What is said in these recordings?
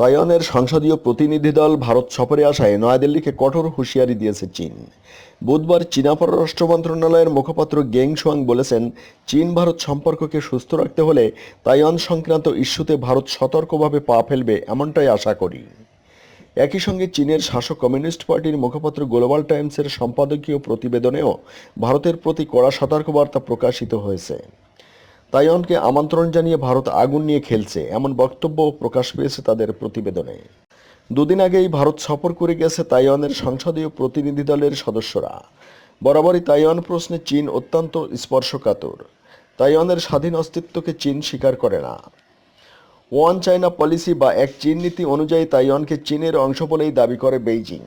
তাইওয়ানের সংসদীয় প্রতিনিধি দল ভারত সফরে আসায় নয়াদিল্লিকে কঠোর হুঁশিয়ারি দিয়েছে চীন। বুধবার চীনা পররাষ্ট্র মন্ত্রণালয়ের মুখপাত্র গেং শুয়াং বলেছেন, চীন ভারত সম্পর্ককে সুস্থ রাখতে হলে তাইওয়ান সংক্রান্ত ইস্যুতে ভারত সতর্কভাবে পা ফেলবে এমনটাই আশা করি। একই সঙ্গে চীনের শাসক কমিউনিস্ট পার্টির মুখপাত্র গ্লোবাল টাইমসের সম্পাদকীয় প্রতিবেদনেও ভারতের প্রতি কড়া সতর্কবার্তা প্রকাশিত হয়েছে। তাইওয়ানকে আমন্ত্রণ জানিয়ে ভারত আগুন নিয়ে খেলছে, এমন বক্তব্য প্রকাশ পেয়েছে তাদের প্রতিবেদনে। দুদিন আগেই ভারত সফর করে গেছে তাইওয়ানের সংসদীয় প্রতিনিধি দলের সদস্যরা। বরাবরই তাইওয়ান প্রশ্নে চীন অত্যন্ত স্পর্শকাতর। তাইওয়ানের স্বাধীন অস্তিত্বকে চীন স্বীকার করে না। ওয়ান চায়না পলিসি বা এক চীন নীতি অনুযায়ী তাইওয়ানকে চীনের অংশ বলেই দাবি করে বেইজিং।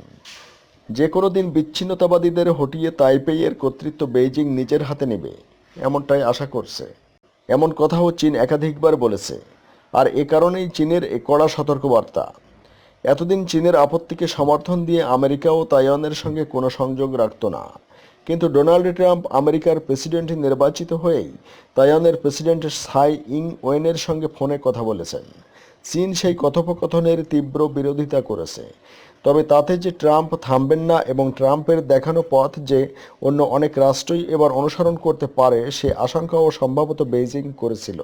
যে কোনো দিন বিচ্ছিন্নতাবাদীদের হটিয়ে তাইপেইয়ের কর্তৃত্ব বেইজিং নিজের হাতে নেবে, এমনটাই আশা করছে। এমন কথাও চীন একাধিকবার বলেছে। আর এ কারণেই চীনের এ কড়া সতর্কবার্তা। এতদিন চীনের আপত্তিকে সমর্থন দিয়ে আমেরিকা ও তাইওয়ানের সঙ্গে কোনো সংযোগ রাখত না। কিন্তু ডোনাল্ড ট্রাম্প আমেরিকার প্রেসিডেন্ট নির্বাচিত হয়েই তাইওয়ানের প্রেসিডেন্ট সাই ইং ওয়েনের সঙ্গে ফোনে কথা বলেছেন। চীন সেই কথোপকথনের তীব্র বিরোধিতা করেছে। তবে তাতে যে ট্রাম্প থামবেন না এবং ট্রাম্পের দেখানো পথ যে অন্য অনেক রাষ্ট্রই এবার অনুসরণ করতে পারে, সে আশঙ্কাও সম্ভবত বেইজিং করেছিল।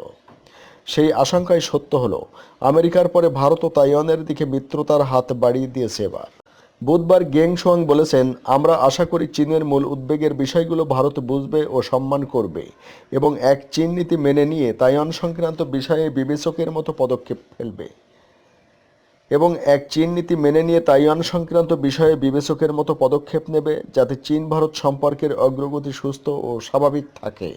সেই আশঙ্কাই সত্য হলো, আমেরিকার পরে ভারত ও তাইওয়ানের দিকে মিত্রতার হাত বাড়িয়ে দিয়েছে এবার। বুধবার গেং সোয়াং বলেছেন, আমরা আশা করি চীনের মূল উদ্বেগের বিষয়গুলো ভারত বুঝবে ও সম্মান করবে এবং এক চীন নীতি মেনে নিয়ে তাইওয়ান সংক্রান্ত বিষয়ে বিবেচকের মতো পদক্ষেপ ফেলবে। এবং এক চীন নীতি মেনে নিয়ে তাইওয়ান সংক্রান্ত বিষয়ে বিবেচকের মতো পদক্ষেপ নেবে যাতে চীন ভারত সম্পর্কের অগ্রগতি সুস্থ ও স্বাভাবিক থাকে।